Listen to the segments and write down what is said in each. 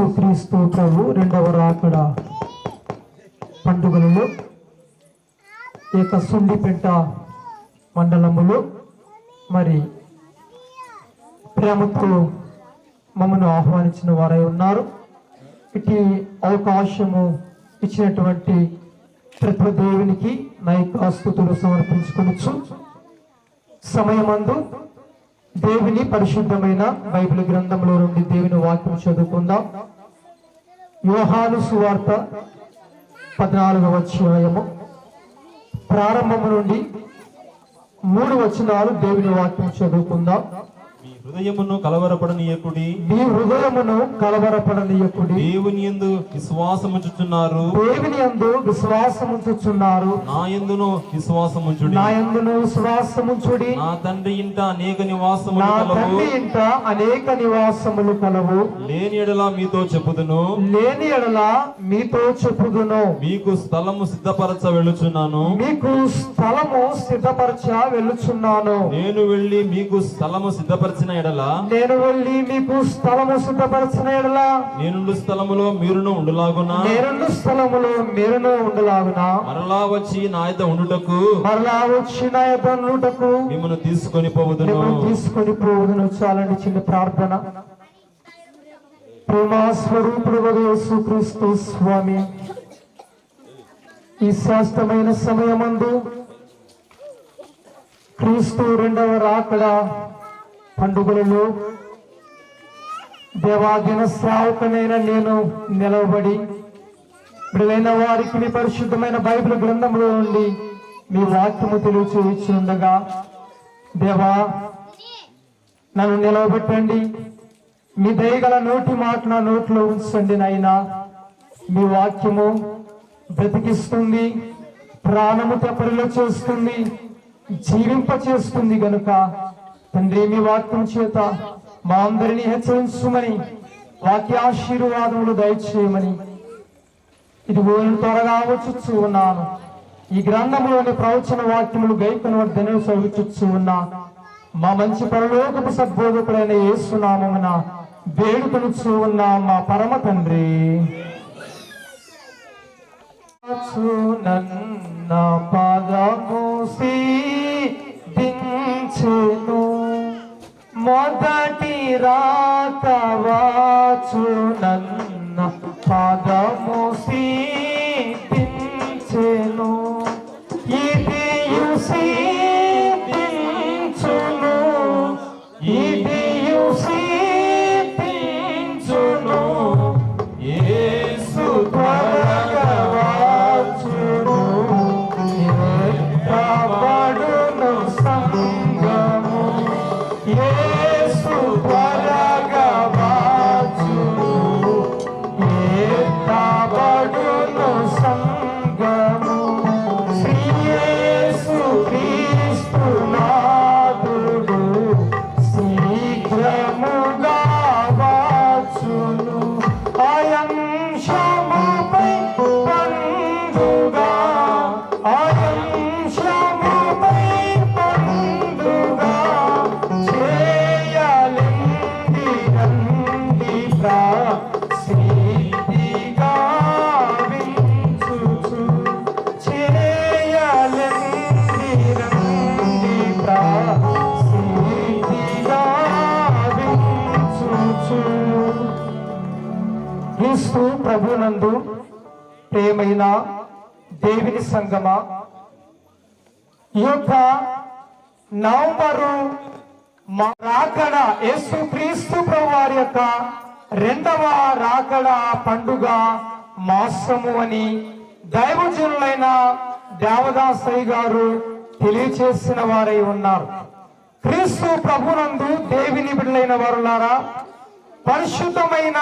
యేసుక్రీస్తు ప్రభు రెండవ రాకడ పండుగలలో ఈ యొక్క సుండిపెంట మండలములో. మరి ప్రేమతో మమ్మను ఆహ్వానించిన వారై ఉన్నారు. ఇటు అవకాశము ఇచ్చినటువంటి ప్రతి దేవునికి నా సమర్పించుకొనొచ్చు సమయమందు దేవుని పరిశుద్ధమైన బైబిల్ గ్రంథంలో నుండి దేవుని వాక్యం చదువుకుందాం. యోహాను సువార్త పద్నాలుగవ అధ్యాయము. ప్రారంభము నుండి మూడు వచనాలు దేవుని వాక్యం చదువుకుందాం. హృదయమును కలవరపడనీయకుడి. మీ హృదయమును కలవరపడనీయకుడి. దేవుని యందు విశ్వాసముంచుచున్నారు. దేవుని యందు విశ్వాసముంచుచున్నారు. నా యందును విశ్వాసముంచుడి. నా యందును విశ్వాసముంచుడి. నా తండ్రి ఇంట అనేక నివాసములు నా కలవు. తండ్రి ఇంట అనేక నివాసములు కలవు. లేని ఎడల మీతో చెప్పుదును. లేని ఎడల మీతో చెప్పుదును. మీకు స్థలము సిద్ధపరచ వెళ్ళుచున్నాను. మీకు స్థలము సిద్ధపరచ వెళ్ళుచున్నాను. నేను వెళ్ళి మీకు స్థలము సిద్ధపరిచిన ఎడల? నేను వెళ్ళి మీకు స్థలము సిద్ధపరచిన ఎడల? నేనుండు స్థలములో మీరును ఉండులాగున? నేరున్న స్థలములో మీరును ఉండలాగున? మరలా వచ్చి నా యొద్ద ఉండుటకు? మరలా వచ్చిన ఎదనుటకు మిమ్మల్ని తీసుకొని పోవుదును. తీసుకొని పోవుదును. చాలని చిన్న ప్రార్థన. ప్రేమా స్వరూపుడు యేసుక్రీస్తు స్వామి. ఈ శాస్త్రమైన సమయమందు క్రీస్తు రెండవ రాకడ పండుగలలో దేవాదిన శ్రావకనైన నేను నిలవబడి విడుదలైన వారికి మీ పరిశుద్ధమైన బైబిల్ గ్రంథంలో నుండి మీ వాక్యము తెలియచేయచ్చుండగా దేవా నన్ను నిలవబెట్టండి. మీ దయగల నోటి మాట నా నోట్లో ఉంచండి నాయనా. మీ వాక్యము బ్రతికిస్తుంది ప్రాణము తెప్పరిలో చేస్తుంది జీవింప చేస్తుంది గనుక తండ్రి మీ వాక్యం చేత మా అందరినీ హెచ్చరించుమని వాక్యాశీర్వాదములు దయచేయమని. ఇది నేను త్వరగా వచ్చుచ్చు ఉన్నాను. ఈ గ్రంథంలోని ప్రవచన వాక్యములు గైకను వద్దనే చదువుచుచ్చు ఉన్నా. మా మంచి పరలోకపు సద్బోధకుడైన ఏసునామమున వేడుకొనుచు ఉన్నా మా పరమ తండ్రి. నన్న పాదము దించెను. మొదటి రాతవాచు నన్న పదము దించెను ఇది యుసించును ప్రభునందు ప్రేమైన దేవుని సంగమ? ఈ యొక్క నవంబరు మా రాకడ యేసు క్రీస్తు ప్రభు వారి యొక్క రెండవ రాకడ పండుగ మాసము అని దైవజనులైన దేవదాసయ్య గారు తెలియచేసిన వారై ఉన్నారు. క్రీస్తు ప్రభునందు దేవిని బిడ్డలైన వారులారా పరిశుద్ధమైన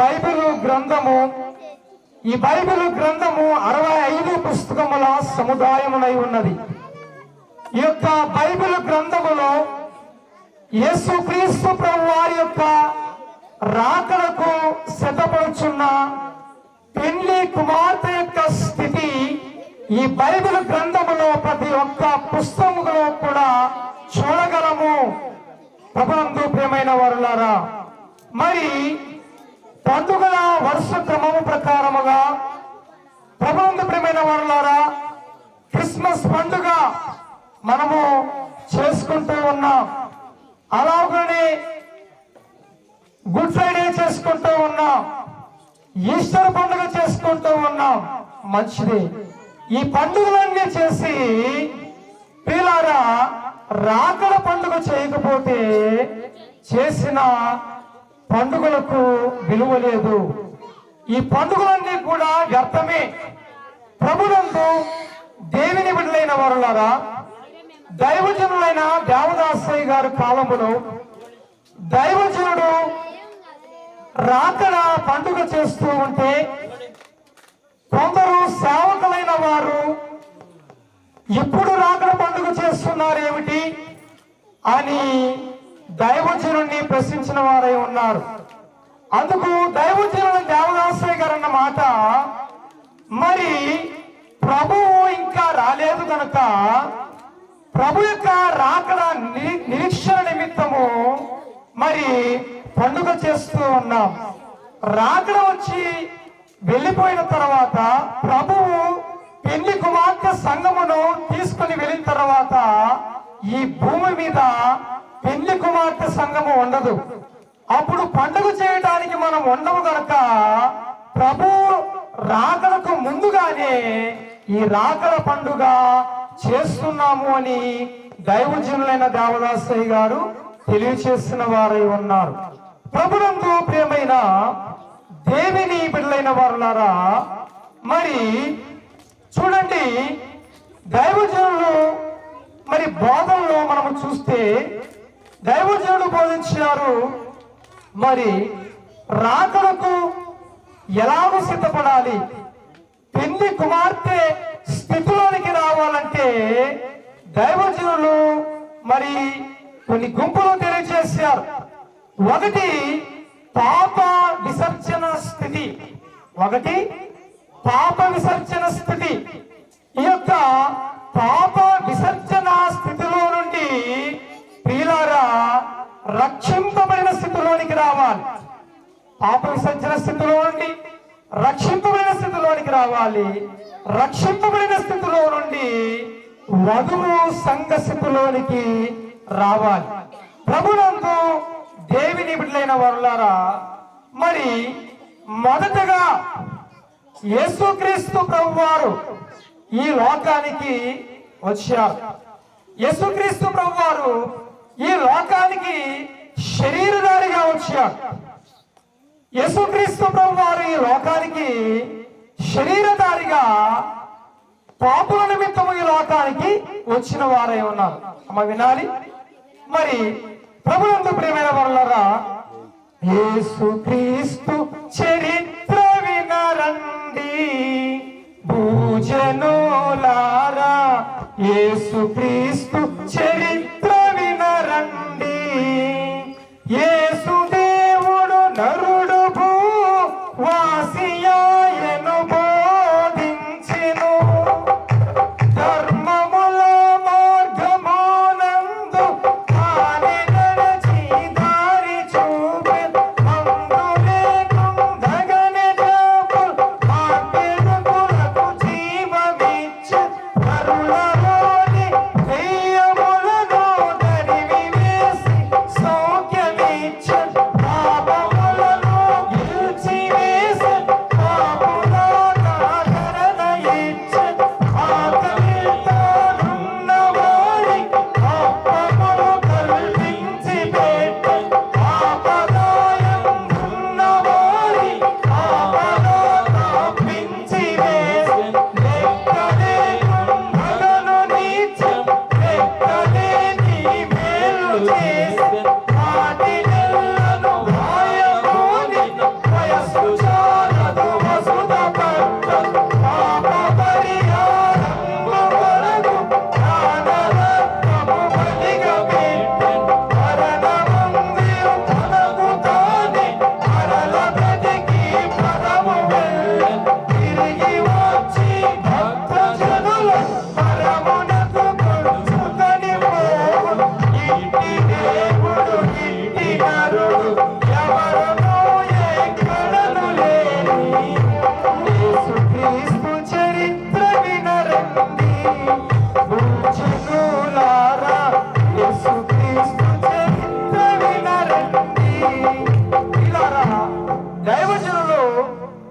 బైబిల్ గ్రంథము. ఈ బైబిల్ గ్రంథము అరవై ఐదు పుస్తకముల సముదాయమునై ఉన్నది. ఈ యొక్క బైబిల్ గ్రంథములో యేసుక్రీస్తు ప్రభు వారి యొక్క రాకడకు సిద్ధపడుచున్న పెళ్ళి కుమార్తె యొక్క స్థితి ఈ బైబిల్ గ్రంథములో ప్రతి ఒక్క పుస్తకములో కూడా చూడగలము. ప్రభునందు ప్రియమైన వారులారా మరి పండుగల వరుస క్రమము ప్రకారముగా ప్రబంధప్రమైన వారులారా క్రిస్మస్ పండుగ మనము చేసుకుంటూ ఉన్నాం. అలాగనే గుడ్ ఫ్రైడే చేసుకుంటూ ఉన్నాం. ఈస్టర్ పండుగ చేసుకుంటూ ఉన్నాం. మంచిది. ఈ పండుగలన్నీ చేసి పిల్లారా రాకడ పండుగ చేయకపోతే చేసిన పండుగలకు విలువ లేదు. ఈ పండుగలన్నీ కూడా వ్యర్థమే. ప్రభునందు దేవిని బిడ్డలైన వారులారా దైవజనులైన దేవదాసయ్య గారి కాలములో దైవజనుడు రాకడ పండుగ చేస్తూ ఉంటే కొందరు సేవకులైన వారు ఇప్పుడు రాకడ పండుగ చేస్తున్నారు ఏమిటి అని దైవజనుణ్ణి ప్రశ్నించిన వారై ఉన్నారు. అందుకు దైవజనుడు దేవదాసయ్య గారు అన్న మాట మరి ప్రభువు ఇంకా రాలేదు కనుక ప్రభు యొక్క రాకడ నిరీక్షణ నిమిత్తము మరి పండుగ చేస్తూ ఉన్నాం. రాకడ వచ్చి వెళ్ళిపోయిన తర్వాత ప్రభువు పెళ్ళి కుమార్తె సంగమును తీసుకుని వెళ్ళిన తర్వాత ఈ భూమి మీద పెళ్ళి కుమార్తె సంఘము ఉండదు. అప్పుడు పండుగ చేయడానికి మనం ఉండము గనక ప్రభు రాకలకు ముందుగానే ఈ రాకల పండుగ చేస్తున్నాము అని దైవజనులైన దేవదాసయ్య గారు తెలియచేసిన వారై ఉన్నారు. ప్రభునందు ప్రియమైన దేవిని బిడ్డలైన వారులారా మరి చూడండి దైవజనులు మరి బోధనలో మనము చూస్తే దైవజనుడు బోధించారు మరి రాకడకు ఎలాగో సిద్ధపడాలి? పెళ్ళి కుమార్తె స్థితిలోనికి రావాలంటే దైవజనులు మరి కొన్ని గుంపులు తెలియజేశారు. ఒకటి పాప విసర్జన స్థితి. ఒకటి పాప విసర్జన స్థితి. ఈ యొక్క పాప పాప విసర్జన స్థితిలో నుండి రక్షింపబడిన స్థితిలోనికి రావాలి. రక్షింపబడిన స్థితిలో నుండి వధువు సంఘ స్థితిలోనికి రావాలి. ప్రభునందు దేవిని బిడ్డలైన వరులారా మరి మొదటగా యేసుక్రీస్తు ప్రభువారు ఈ లోకానికి వచ్చారు యేసుక్రీస్తు ప్రభువారు ఈ లోకానికి శరీరధారిగా వచ్చారు యేసుక్రీస్తు ప్రభు వారు ఈ లోకానికి శరీరధారిగా పాపుల నిమిత్తము ఈ లోకానికి వచ్చిన వారై ఉన్నారు. అమ్మ వినాలి. మరి ప్రభునందు ప్రియమైన వాళ్ళరా యేసుక్రీస్తు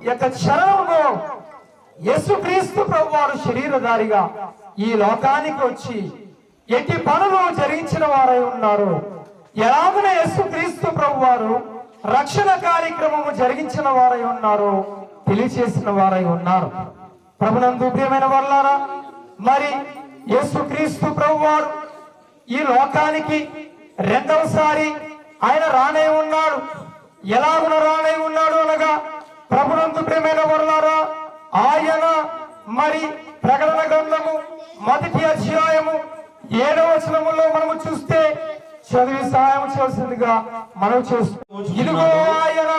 యొక్క క్షణంలో యేసుక్రీస్తు ప్రభు వారు శరీరధారిగా ఈ లోకానికి వచ్చి ఎట్టి పనులు జరిగించిన వారై ఉన్నారు. ఎలాగున యేసుక్రీస్తు ప్రభు వారు రక్షణ కార్యక్రమము జరిగించిన వారై ఉన్నారు తెలియచేసిన వారై ఉన్నారు. ప్రభునందు ప్రియమైన వాళ్ళారా మరి యేసుక్రీస్తు ప్రభు వారు ఈ లోకానికి రెండవసారి ఆయన రానే ఉన్నాడు. ఎలాగున రానే ఉన్నాడు అనగా ప్రభునందు ప్రేమైన వర్లారా ఆయన మరి ప్రకటన గ్రంథము మొదటి అధ్యాయము ఏడవ వచనములో మనము చూస్తే చదివి సహాయం చేసిందిగా మనం చూస్తాం ఇదిగో ఆయన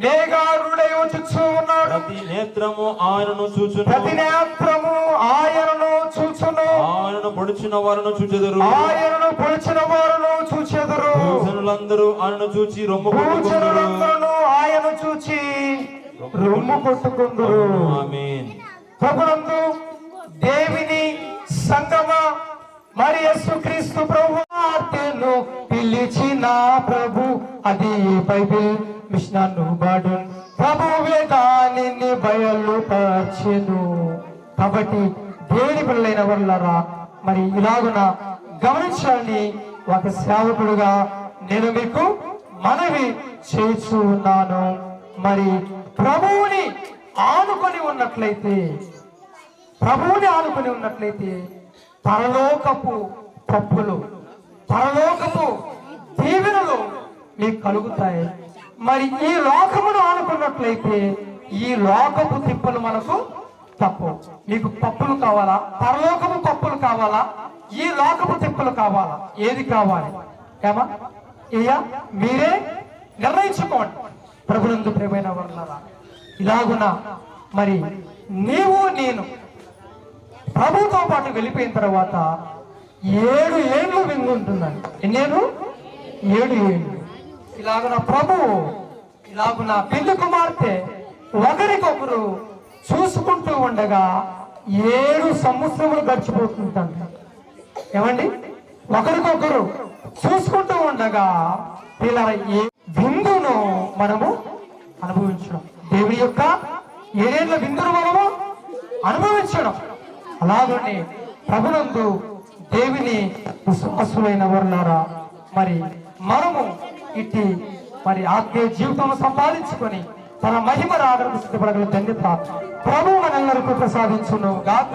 మేఘారుడై వచ్చుచూ ఉన్నాడు. ప్రతి నేత్రము ఆయనను చూచును. ప్రతి నేత్రము ఆయనను చూచును. ఆయనను పొడిచిన వారిని చూచెదరు. ఆయనను పొడిచిన వారును చూచెదరు. భూజనులందరూ ఆయనను చూచి రొమ్ము ఆయన చూచి రొమ్ము కొట్టుకుందరు. ప్రభునందు దేవిని సంగమ మరి యేసుక్రీస్తు ప్రభు ఆజ్ఞను పిలిచిన ప్రభు అది బైబిల్ మిషనను బాడు ప్రభువే దానిని బయలుపరచెను. కాబట్టి దేవుని పిల్లలైన వాళ్ళరా మరి ఇలాగున గమనించాలని ఒక సేవకుడుగా నేను మీకు మనవి చేస్తూ ఉన్నాను మరి ప్రభువుని ఆనుకొని ఉన్నట్లయితే ప్రభువుని ఆనుకొని ఉన్నట్లయితే పరలోకపు పప్పులు పరలోకపు దీవెనలు మీకు కలుగుతాయి. మరి ఈ లోకమును ఆనుకున్నట్లయితే ఈ లోకపు తిప్పలు మనకు తప్పు. మీకు పప్పులు కావాలా? పరలోకము పప్పులు కావాలా? ఈ లోకపు తిప్పలు కావాలా? ఏది కావాలి? ఏమా? ఇయ్యా మీరే నిర్ణయించుకోండి. ప్రభునందు ప్రేమైన వర్ణరా ఇలాగున మరి నీవు నేను ప్రభుతో పాటు వెళ్ళిపోయిన తర్వాత ఏడు ఏళ్ళు వింగుంటుందండి ఎన్నేళ్ళు? ఏడు ఏళ్ళు. ఇలాగున ప్రభువు ఇలాగున పెళ్ళి కుమార్తె ఒకరికొకరు చూసుకుంటూ ఉండగా ఏడు సంవత్సరములు గడిచిపోతుందండి ఏమండి? ఒకరికొకరు చూసుకుంటూ ఉండగా ఇలా ఏ విందును మనము అనుభవించడం. దేవుడి యొక్క ఏడేళ్ళ విందును మనము అనుభవించడం. అలాగనే ప్రభునందు దేవిని విశ్వాసులైన వర్లారా మరి మనము ఇట్టి మరి ఆత్మీయ జీవితం సంపాదించుకొని తన మహిమ రాగడం సిద్ధపడగల తండ్రి ప్రభు మనందరికీ ప్రసాదించును గాక.